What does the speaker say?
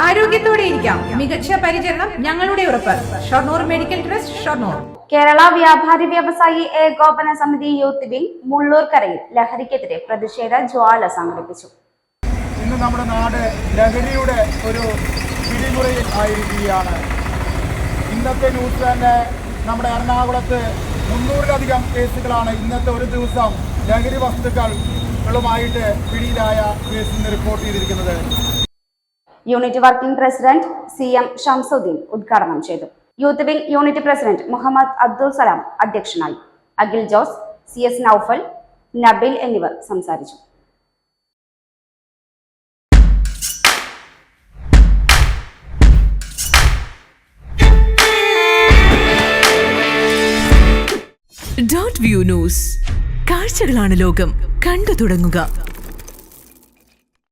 ആരോഗ്യത്തോടെ ഇരിക്കാം. മികച്ച പരിചരണം ഞങ്ങളുടെ ഉറപ്പ്. Shoranur medical trust Shoranur. Kerala വ്യാപാരി വ്യവസായി ഏകോപന സമിതി യൂത്ത് വിംഗ് മുള്ളൂർക്കരയിൽ ലഹരിക്കെതിരെ പ്രതിഷേധ ജ്വാല സംഘടിപ്പിച്ചു. ഇന്ന് നമ്മുടെ നാട് ലഹരിയുടെ ഒരു പിടിമുറയിൽ ആയിരിക്കുകയാണ്. ഇന്നത്തെ ന്യൂസ് തന്നെ നമ്മുടെ എറണാകുളത്ത് മുന്നൂറിലധികം കേസുകളാണ് ഇന്നത്തെ ഒരു ദിവസം ലഹരി വസ്തുക്കളുമായിട്ട് പിടിയിലായ കേസിന് റിപ്പോർട്ട് ചെയ്തിരിക്കുന്നത്. Unit working president C M Shamsuddin ഉദ്ഘാടനം ചെയ്തു. Youth wing unit president Muhammad Abdul Salam അധ്യക്ഷനായി. അഖിൽ ജോസ് സി എസ് നൌഫൽ നബിൽ എന്നിവർ സംസാരിച്ചു. ഡോട്ട് വ്യൂ ന്യൂസ് കാഴ്ചകളാണ് ലോകം. കണ്ടു തുടങ്ങുക.